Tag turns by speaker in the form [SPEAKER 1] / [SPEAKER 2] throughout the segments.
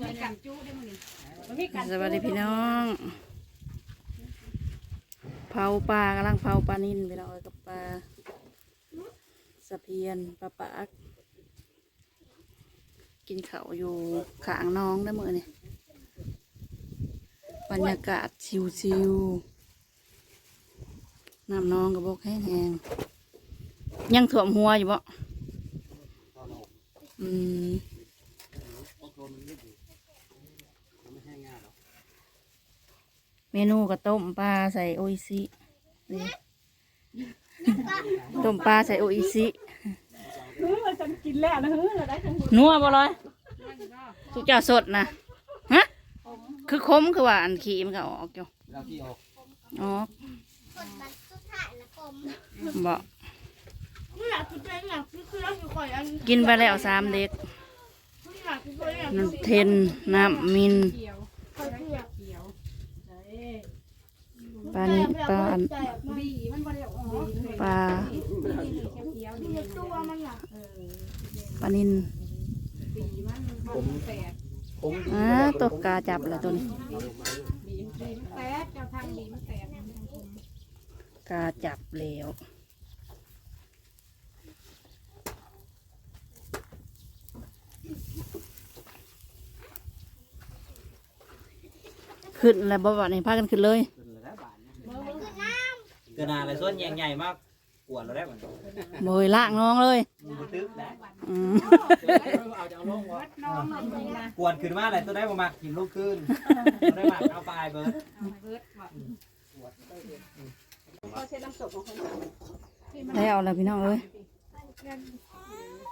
[SPEAKER 1] สวัสดีพี่น้อง เผาปลากำลังเผาปลานิ่นพี่น้องเอ้ยกับปลาสะเพียนปลาปากกินเขาอยู่ขางน้องได้อมือนี่บรรยากาศชิวๆน้ำน้องกับบกแห้งๆยังถ่วมหัวอยู่บ่อืม เมนูก็ต้มปลาใส่โออิซินี่ต้มปลาใส่โออิซิ
[SPEAKER 2] เฮ้ยเราจะกินแล้วนะเฮ้ยเราได้ทั้งหมด
[SPEAKER 1] นัวบ่เลยทุกเจ้าสดนะฮะคือคมคือว่าอันขี้มันก็ออกอยู่
[SPEAKER 3] เราที่ออก
[SPEAKER 1] ออกบ่
[SPEAKER 2] ไม่อยากกินเลยอยากกินคือเราอยู่ข่อยอัน
[SPEAKER 1] กินไปแล้วสามเด็ก
[SPEAKER 2] ไม่อยากกินเลยอยาก
[SPEAKER 1] น้ำเทนน้ำมิน
[SPEAKER 2] เขียวข่อยเขียวเขียว
[SPEAKER 1] ปลานี่ปลาอัน
[SPEAKER 2] บีมันบ่ได้ออก
[SPEAKER 1] ปลาปลานิน
[SPEAKER 3] ผม
[SPEAKER 1] อ่าตกกาจับแล้วตัวนี้
[SPEAKER 2] กเจ้าทางบีมันแตกมันทางคม
[SPEAKER 1] กาจับแล้วขึ้นแล้วบ่บ่นี่พากันขึ้นเลย
[SPEAKER 3] ขึ้นเลยนะบาทเนี่ยเกินอะไร ส่วนใหญ่ใหญ่มากปวดเราได้เหมือนกัน
[SPEAKER 1] โบยลากน้องเลย
[SPEAKER 3] มันตึ๊บนะ
[SPEAKER 1] อืม
[SPEAKER 3] เอาจะเอาลงวะ
[SPEAKER 2] น้องมันดีนะ
[SPEAKER 3] ปวดขึ้นมาอะไรตัวได้ประมาณกินลูกขึ้นตัวได้มาเอาปลายเบิร์ด
[SPEAKER 2] เอาเบิดบ่เขาใช้น้ำตกของคน
[SPEAKER 1] ได้เอาแล้วพี่น้องเอ้ย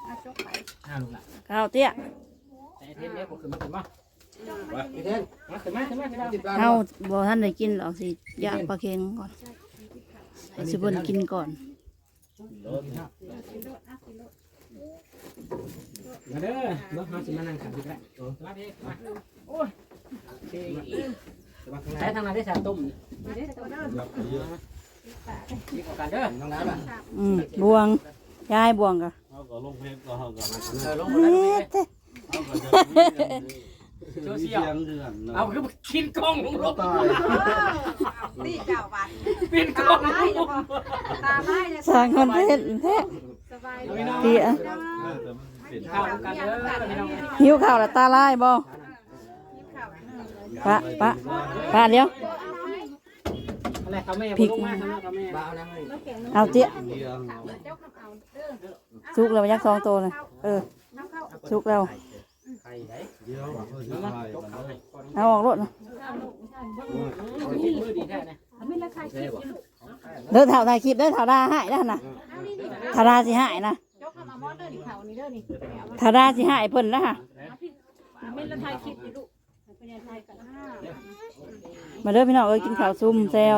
[SPEAKER 2] เอาจกไป
[SPEAKER 3] ห้าลูกละ
[SPEAKER 1] ข้าวเตี้ย
[SPEAKER 3] แต่เทนเนี้ยผมขึ้นมาขึ้นมาเทนมาขึ้นมาขึ้นมาขึ้นมา
[SPEAKER 1] เฮาบ่ท่านได้กินหรอกสิย่างปลาเค็งก่อน ให้สิเพิ่นกินก่อน
[SPEAKER 3] มาเด้อเมื่อเขาจะมานั่งขันที่แรกมาเด้มาโอ้ยใช้ทางไหนได้ชาต้มนี่กันเด้อน้องน้ำอะ
[SPEAKER 1] อืมบวงยายบวงก็
[SPEAKER 4] เขาก็ลงเพลงก็เขาก็
[SPEAKER 3] เออลงหมดแล้วนี่
[SPEAKER 4] เขาก็จะมีเสียงเดือน
[SPEAKER 3] เอาคือกินกล้องลงลง
[SPEAKER 2] นี่เจ้าบัด
[SPEAKER 3] กินกล้อง
[SPEAKER 2] ตาไม้เจ้าบ่ตาไม้เนี่ย
[SPEAKER 1] สร้างคอนเทนต์แท้
[SPEAKER 2] สบาย
[SPEAKER 1] เตี้ย
[SPEAKER 3] ข้าวกันเด้อพี่น้อง
[SPEAKER 1] หิวข้าวแล้วตาลายบ่ปะปะปะเดี๋ยว
[SPEAKER 3] อะไรเขาแม่ลงมาทำเขาแม่บ้าแล้ว
[SPEAKER 1] เอาเตี้ย
[SPEAKER 4] เสียง
[SPEAKER 1] สุกแล้วยักษ์สองตัวเลยเออสุกแล้ว
[SPEAKER 3] ไข่ไหน
[SPEAKER 4] เดียวเขาจะ
[SPEAKER 3] มา
[SPEAKER 4] ไป
[SPEAKER 3] จก
[SPEAKER 4] กัน
[SPEAKER 3] เขาให้
[SPEAKER 1] เอาออกรถนะ
[SPEAKER 3] มือดีแท้นะ
[SPEAKER 2] ไม่ละคายคิดอยู่
[SPEAKER 1] เดินเท่าถ่ายคลิปเดินเท่าดาหายแล้วนะทาดาสิหายนะ
[SPEAKER 2] จกมามอนเด้อนี่เขานี่เด้อนี่
[SPEAKER 1] ทาดาสิหายเพิ่นนะฮะ
[SPEAKER 2] ไม่ละคายคิดอยู่ลูกเป็นยังไงกันอ่า
[SPEAKER 1] มาเด้อพี่น้องเอ้ยกินข้าวซุ่มแซว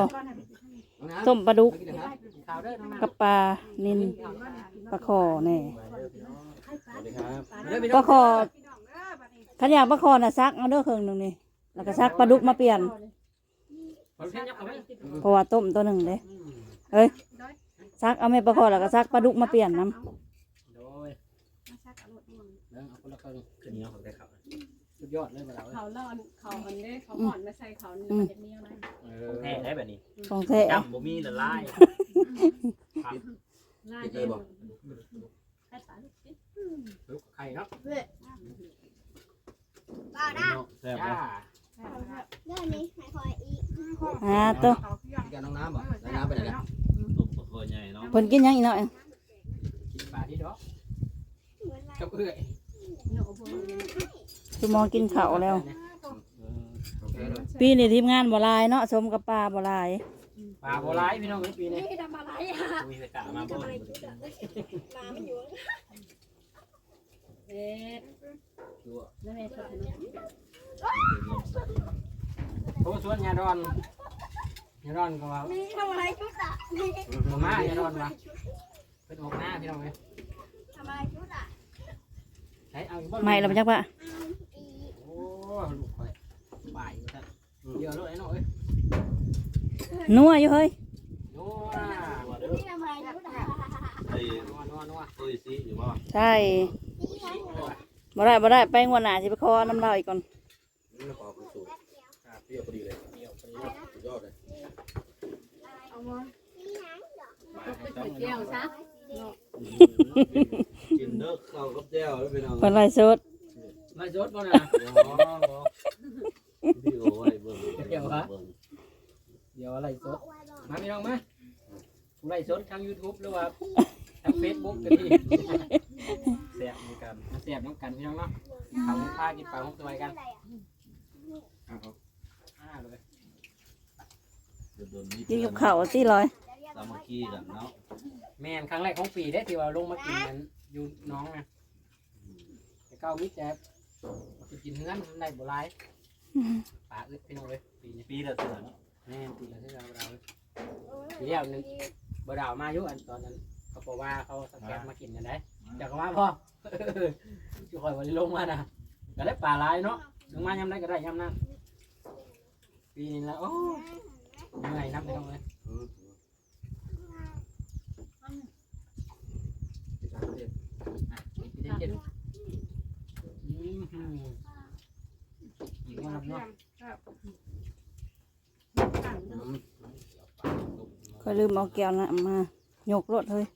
[SPEAKER 1] ต้มปลาดุก
[SPEAKER 3] ข่าวเด้อน้อง
[SPEAKER 1] กับปลานินปลาคอแน่
[SPEAKER 3] เด้อพี่
[SPEAKER 1] ป
[SPEAKER 3] น้อ
[SPEAKER 1] ลางคอ ขันอยากปลาคอน่ะซักเอาเด้อเครื่องหนึงนี่แล้วก็ซักปลาดุกมาเปลี่ยน
[SPEAKER 3] เพ
[SPEAKER 1] ราะว่าต้มตัวหนึ่งเด้เอ้ยซักเอาไม่ปลาคอแล้วก็ซักปลาดุกมาเปลี่ยนน้
[SPEAKER 3] โดยเด้อเอาคนละครึ่งขึ้นเหนียวของได้เขาสุดยอดเลยมาแล้ว
[SPEAKER 2] เขาล่อนเขาอันนี้เขาห่อนมาใส่เขาเนี่ยมันจะเนี้ยนะ
[SPEAKER 3] แท้ได้แบบนี้
[SPEAKER 1] ของแท้
[SPEAKER 3] จำบ่มีละลาย
[SPEAKER 2] ล่าเย็นให้ตาลูกสิ
[SPEAKER 3] ลูกไข่ เนาะ
[SPEAKER 4] แซ่บ
[SPEAKER 3] จ้า
[SPEAKER 1] อ่าตัว
[SPEAKER 3] แกน้องน้ำบ่น้ำไปไหนแล้ว
[SPEAKER 4] ตุ่มปลาคอใหญ่เนาะ
[SPEAKER 1] เพิ่นกินหยังอีกหน่อย
[SPEAKER 3] กินปลาที่ดอกกับเอื้อย
[SPEAKER 1] คือมองกินข้าวแล้วปีนี้ทีมงานบ่หลายเนาะสมกับปลาบ่หลาย
[SPEAKER 3] ปลาโบราณพี่น้องปีนี้
[SPEAKER 2] ทำอะไรอะ
[SPEAKER 3] มีกะมาบ่น
[SPEAKER 2] เด็ดนั่นเองสุดนะ
[SPEAKER 3] โอ้ชวนยาดอนยาดอนก็ว่า
[SPEAKER 5] มีทำอะไรชุดอะมี
[SPEAKER 3] มายาดอนว่าเป็นออกหน้าพี่น้องเลย
[SPEAKER 5] ทำอะไรชุดอะ
[SPEAKER 3] ใช้เอาอีกบ่
[SPEAKER 1] ไม่เราไปจักปะ
[SPEAKER 3] โอ้ลูกข่อยบ่ายซะเยอะเลยเนาะเอ้ย
[SPEAKER 1] นัวอยู่เฮ้ย
[SPEAKER 3] โน่
[SPEAKER 5] นี่ทำอะไรชุดอะ
[SPEAKER 4] ไอ้
[SPEAKER 3] นัวนัวนัว
[SPEAKER 4] ตุ้ยซีอยู่บ่
[SPEAKER 1] ใช่ บ่ได้บ่ได้ไปงวดหน้าสิไปขอน้ำเราอีกก่อน
[SPEAKER 3] เนี่
[SPEAKER 6] เราเอาไปสูตร
[SPEAKER 3] เปรี้ยวพอดีเลยเปรี้ยวพอดี
[SPEAKER 6] สุดยอดเลย
[SPEAKER 5] เอามา
[SPEAKER 7] เจียวซะ
[SPEAKER 6] กินเด้อข้าวกับแจ่วแล้วเป็นเอา
[SPEAKER 1] เพิ่นไล่สด
[SPEAKER 3] ไม่สดบ่นะ
[SPEAKER 6] พี่โอ้ยเบิ่ง
[SPEAKER 3] เดี๋ยวอะไรสดมาพี่น้องมาไล่สดทาง YouTube หรือว่าทาง Facebook ก็ดีแซ่บเห มือนกันมาแซ่บน้ำกันพี่น้องเนาะเขาพากินปลาหกสบายกันอ่าเลย
[SPEAKER 1] กินกับข้าวสิลอย
[SPEAKER 6] สามัคคีกันเนาะ
[SPEAKER 3] แม่นครั้งแรกของปีได้ที่ว่าลงมากินกันอยู่น้องนะแต่เก้ามิตรแจ๊บไปกินเฮือนได้บ่หลายปลาอึดพี่น้องเลยปีนี้
[SPEAKER 6] ปีละเทื่อเนาะ
[SPEAKER 3] แม่นปีละที่เราเราปีเดียวหนึงบ่ดาวมาอยู่อันตอนนั้น เขาบอกว่าเขาสแกนมากินกันได้จากก็มาพ่อจุคอยวันนี้ลงมานะก็ได้ปลาหลายเนาะลงมายำได้ก็ได้ยำนั้นปีนี้แล้วโอ้เหนื่อยนับไปตรงเลย
[SPEAKER 6] อืม
[SPEAKER 3] อะปีที่เจ็ดอืมหืมอีกว่าเนาะ
[SPEAKER 1] ก็ลืมเอาแก้วน้ำมาหยกรถเฮ้ย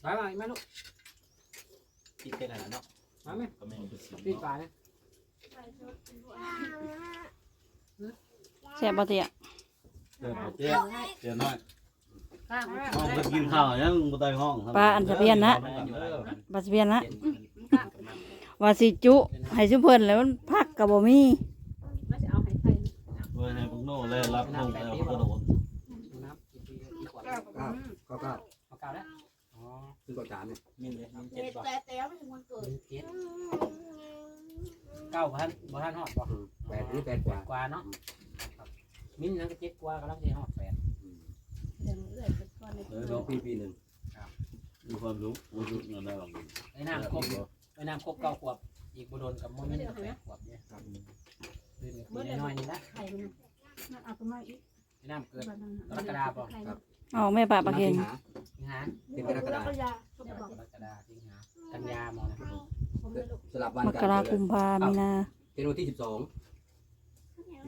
[SPEAKER 3] ไปมาอีกไหมลูก
[SPEAKER 6] กินกันเนาะ
[SPEAKER 3] มาไหม
[SPEAKER 6] ก็ไม่ต้องไปซื้อ
[SPEAKER 3] ปีปลาเนี่ย
[SPEAKER 1] แซ่บบ่เตี้ย
[SPEAKER 6] เดี๋ยวเดี๋ยวเดี๋ยวน้อย
[SPEAKER 7] ข้าง
[SPEAKER 6] ห้องไปกินข้าวยังบ่ได้ห้อง
[SPEAKER 1] ปลาอันจะเพียนนะ
[SPEAKER 6] เด้อ
[SPEAKER 1] บัสเพียนนะ
[SPEAKER 3] เย็น
[SPEAKER 1] ว่าสิจุให้ซุเพิ่นแล้วมันพักก็บ่มี
[SPEAKER 7] ไม่จะเอาให้ใคร
[SPEAKER 6] เว้ยให้พวกโน่เลยรับลงแล้วก็โดน
[SPEAKER 3] ดูน้ำกินปี
[SPEAKER 6] คือก่อนจานเนี่ย
[SPEAKER 3] มินเลยมิน
[SPEAKER 5] แต่
[SPEAKER 3] เจ็ดบ่
[SPEAKER 5] แต่แต่ไม่ถึงวันเกิด
[SPEAKER 3] มินเจ็ดเก้าพันบ่ทันฮอดบ่
[SPEAKER 6] แปดนี่แปดกว่า
[SPEAKER 3] กว่าเนาะครับมินนั่นก็เจ็ดกว่ากำลังจะฮอดแปด
[SPEAKER 7] เดี๋ยวเอื้อยไปก่อนเลย
[SPEAKER 6] เออน้องปีปีหนึ่งมีความรู้รู้สึกเงินได้บ้าง
[SPEAKER 3] ไอ้น้ำครบไอ้น้ำครบเก้าขวบ อีกบุโดนกับโมมินแปดขวบเนี่ยคือมีน้อยๆนี่ละ
[SPEAKER 7] ไข่มันเอาไปมาอีก
[SPEAKER 3] ไอ้น้ำเกิด
[SPEAKER 7] บ้านนั้น
[SPEAKER 3] กรกฎาคม
[SPEAKER 1] เอาแม่ปลาปลาเค็ง
[SPEAKER 3] สิงหา
[SPEAKER 6] เป็นกรกฎาคม
[SPEAKER 5] ยา
[SPEAKER 3] เดี๋ยวกรกฎาสิงหากันยาหมอนะ
[SPEAKER 6] สลับวัน
[SPEAKER 1] ม
[SPEAKER 6] กั
[SPEAKER 1] กรากุมภามีนา
[SPEAKER 6] เป็นวันที่สิบสอง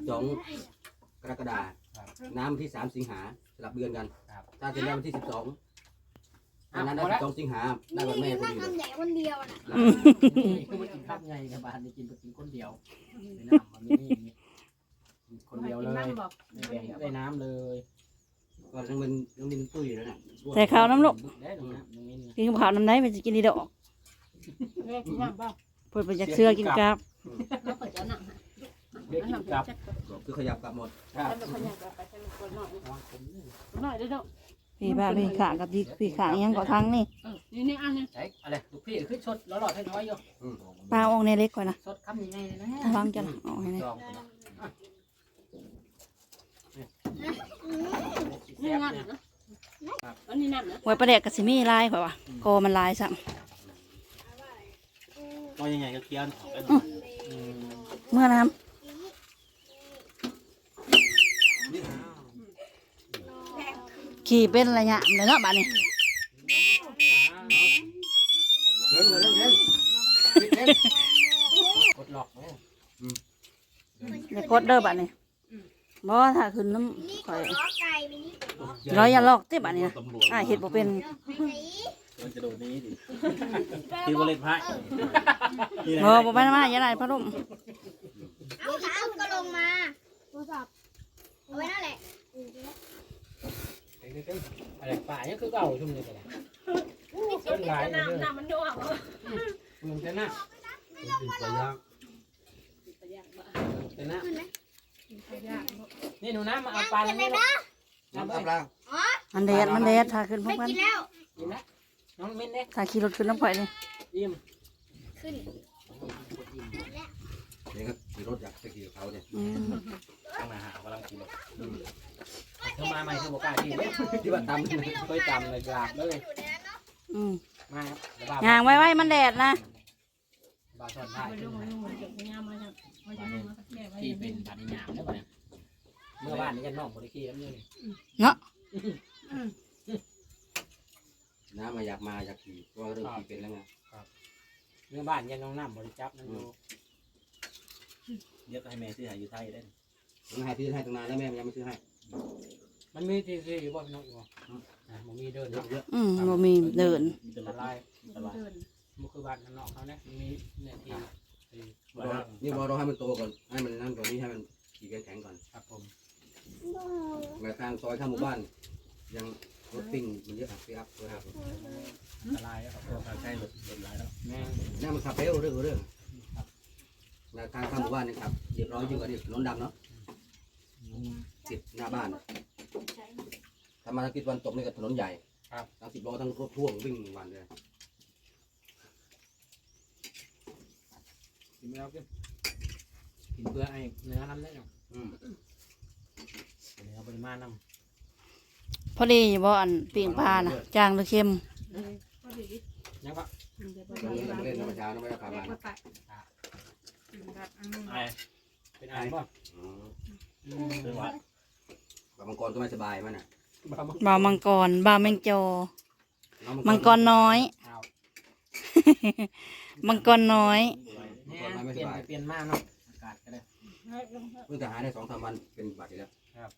[SPEAKER 6] สองกรกฎาน้ำที่สามสิงหาสลับเดือนกันถ้าเป็นวันที่สิบสองอันนั้นได้สิบสองสิงหาได้วันแม่พอ
[SPEAKER 5] นั่ง
[SPEAKER 6] ดีเลย
[SPEAKER 5] ทำแหนวันเดียวน่ะ
[SPEAKER 3] คือมันกินข้าวไงกับบ้านนี่กินไปกินคนเดียวไอ้น้ำมันนี่คนเดียวเลย
[SPEAKER 7] นั่งบอก
[SPEAKER 3] ไม่แบ่งได้น้ำเลย
[SPEAKER 6] ก็ยังเป็นยังมีตุ้ยแล้วนะ
[SPEAKER 1] ใส่ข้าวน้ำลูก
[SPEAKER 3] ได้ตรงนั้นตรงนี้
[SPEAKER 1] กินกับข้าวน้ำไหนมันจะกินดีดอก
[SPEAKER 7] เรียกว่าบ้า
[SPEAKER 1] เพิ่นไปจากเสื้อกินกับ
[SPEAKER 7] แล้วก็จะหนัก
[SPEAKER 3] เด็กกินกับ
[SPEAKER 6] คือขยับกลับหมด
[SPEAKER 3] ครับ
[SPEAKER 7] แล้วก็ยังไปใช้คนหน่อย
[SPEAKER 3] ระวังผมนี่
[SPEAKER 7] หน่อยได้ดอก
[SPEAKER 1] พี่บ้าพี่ขางกับพี่พี่ขางยังเกาะทางนี่
[SPEAKER 7] เออนี่นี่อันนี้
[SPEAKER 3] ไอ้อะไรลูกพี่ขึ้นชดแล้วหลอดให้น้อยอยู่
[SPEAKER 1] ปลาออกในเล็กกว่านะ
[SPEAKER 3] ชดคำยังไงนะ
[SPEAKER 1] ระวังจะออกให้นะ
[SPEAKER 3] จ อง
[SPEAKER 7] นี่นั่นนะอันนี้นั่นนะ
[SPEAKER 1] ไว้ประเดกกับสิมีลายข่อยว่ะคอมันลายสั่ง
[SPEAKER 6] ก็ยังไงก็เคี้ยนออกกัน
[SPEAKER 1] เมื่อน้ำขี่เป็นระยะเลยเนาะบ้านนี้
[SPEAKER 6] เล่นเลยเล่นเล่น
[SPEAKER 3] กดหลอกเลย
[SPEAKER 1] อย่ากดเด้อบ้านนี้ บ่ถ้าขึ้นน้ำข่อย
[SPEAKER 5] ล้อไก่มินิ
[SPEAKER 1] ร้อยอย่าลอกเต้บ้านนี้นะอ่าเห็ดบ่เป็น
[SPEAKER 6] มันจะโดดนี้ดิที่ว่าเล่นไพ่
[SPEAKER 1] บ่บ่ไปมาอย่าได้พัดลม
[SPEAKER 5] เอาขาก็ลงมาโทรศัพท์เอาไว้นั่นแหละ
[SPEAKER 3] อะไรป่าเนี่ยคือเก่าชุ่มเลยแต่
[SPEAKER 7] น้ำน้ำมันดวง
[SPEAKER 3] มึงแต่หน้า
[SPEAKER 6] เป็นตัวย่าง
[SPEAKER 3] แต่หน้า นี่หนูน้ำมาเอาปลาแล้วนี่ลูก
[SPEAKER 6] น้ำปลา
[SPEAKER 1] มันแดดมันแดดถ้าขึ้นพร้อ
[SPEAKER 5] ไม่
[SPEAKER 1] มกัน
[SPEAKER 5] กินแล้ว
[SPEAKER 3] กินนะน้องมิ้นเด้
[SPEAKER 1] ถ้าขี่รถขึ้นน้ำข่อยนี่
[SPEAKER 3] ยิ้ม
[SPEAKER 5] ขึ้น
[SPEAKER 6] เนี่ยก็ขี่รถอยากไปขี่เขาเนี่ย
[SPEAKER 1] อืม
[SPEAKER 6] ตั้งนาหากำลังขี่รถ
[SPEAKER 3] เธอมาใหม่เธอบอกกล้ากินเลย
[SPEAKER 6] ที่ว่าตำ
[SPEAKER 3] เคยจำเลยกราบเลย
[SPEAKER 1] อืม
[SPEAKER 3] มาครับเดี๋ยวบ้า
[SPEAKER 1] ย่างไว้ไว้มันแดดนะ
[SPEAKER 3] บ้าทอดได้
[SPEAKER 7] มันดวงมันดวงเก็บยามาจากมาจากนี่มาแก่ไว้
[SPEAKER 3] ที่เป็นปฏิญาณได้ป่ะเนี่ย เมื่อบ้านนี้กันนอกบริกีแล้วนี่
[SPEAKER 6] น้ำมาอยากมาอยากขี่เพราะว่าเรื่องขี่เป็นแล้วไง
[SPEAKER 3] เมื่อบ้านยังน้องน้ำบริจับนั่นดู
[SPEAKER 4] เดี๋ยวก็ให้แม่ซื้อหาอยู่ไทยได้
[SPEAKER 6] ยังให้ซื้อให้ตั้งนานแล้วแม่ยังไม่ซื้อให้
[SPEAKER 3] มันมีที่ที่อยู่บ่พี่น้องอยู่บ่อ่าบ่มีเดิน
[SPEAKER 6] เยอะเยอะ
[SPEAKER 1] อืมบ่มีเดิน
[SPEAKER 4] มีแต
[SPEAKER 3] อัน
[SPEAKER 4] ลา
[SPEAKER 3] ต
[SPEAKER 4] ด
[SPEAKER 3] ราย
[SPEAKER 4] ตลาด
[SPEAKER 3] บ่คือบ้านข้างนอกเขาเนี่ยมีเนี่ยที่ที่
[SPEAKER 6] รอนี่รอเราให้มันโตก่อนให้มันนั่นก่อนนี่ให้มันขี่แข็งๆก่อน
[SPEAKER 3] ครับผม
[SPEAKER 6] แต่ทางซอยข้างหมู่บ้าน ยังรถปิ้งมันเยอะอะพี่อัพด้วยครับ
[SPEAKER 3] อันตรายครับผม
[SPEAKER 4] ทางใกล้รถรถหลายแล้ว
[SPEAKER 3] แม่
[SPEAKER 6] นี่มันขับเร็วเรื่องเรื่องแต่ทางข้างหมู่บ้านนี่ครับเรียบร้อยยิ่งกว่านี่ถนนดำเนาะติดหน้าบ้านถ้ามาทางทิศตะวันตกนี่ก็ถนนใหญ่ทั้งสิบล้อทั้งรถพ่วงวิ่งวันเลย
[SPEAKER 3] กินไม่เอากินกินเพื่อไอ้เนื้อน้ำได้เนาะ
[SPEAKER 6] อื ม
[SPEAKER 3] เนื้อปริมาณน้
[SPEAKER 1] พอดีอยู่บ่อันปิ่งปลาน่ะจางหรือเค็ม
[SPEAKER 7] ก็ดีำ
[SPEAKER 3] ยังก็
[SPEAKER 7] เดี๋ยว
[SPEAKER 6] ตรงนี้ต้องเล่นธรรมชาตินะไม่ได้ขับมา
[SPEAKER 7] ก็ตัดแบบอืม
[SPEAKER 4] ไอ้
[SPEAKER 3] เป็นไอ้บ่
[SPEAKER 6] อืม
[SPEAKER 3] อืม
[SPEAKER 4] ซื้อวัด
[SPEAKER 6] บางมังกรก็ไม่สบายมันน่ะ
[SPEAKER 3] บ้ามั้ง
[SPEAKER 1] บ่าวมังกรบ่าวแมงจอ
[SPEAKER 6] น้อง
[SPEAKER 1] มังกรน้อย
[SPEAKER 3] เอา
[SPEAKER 1] มังกรน้อย
[SPEAKER 3] เนี่ยเปลี่ยนไปเปลี่ยนมาเนาะอากาศก็ได้
[SPEAKER 6] เพิ่งจะหายได้สองสามวันเป็นบาดอีกแล้ว
[SPEAKER 3] ครับ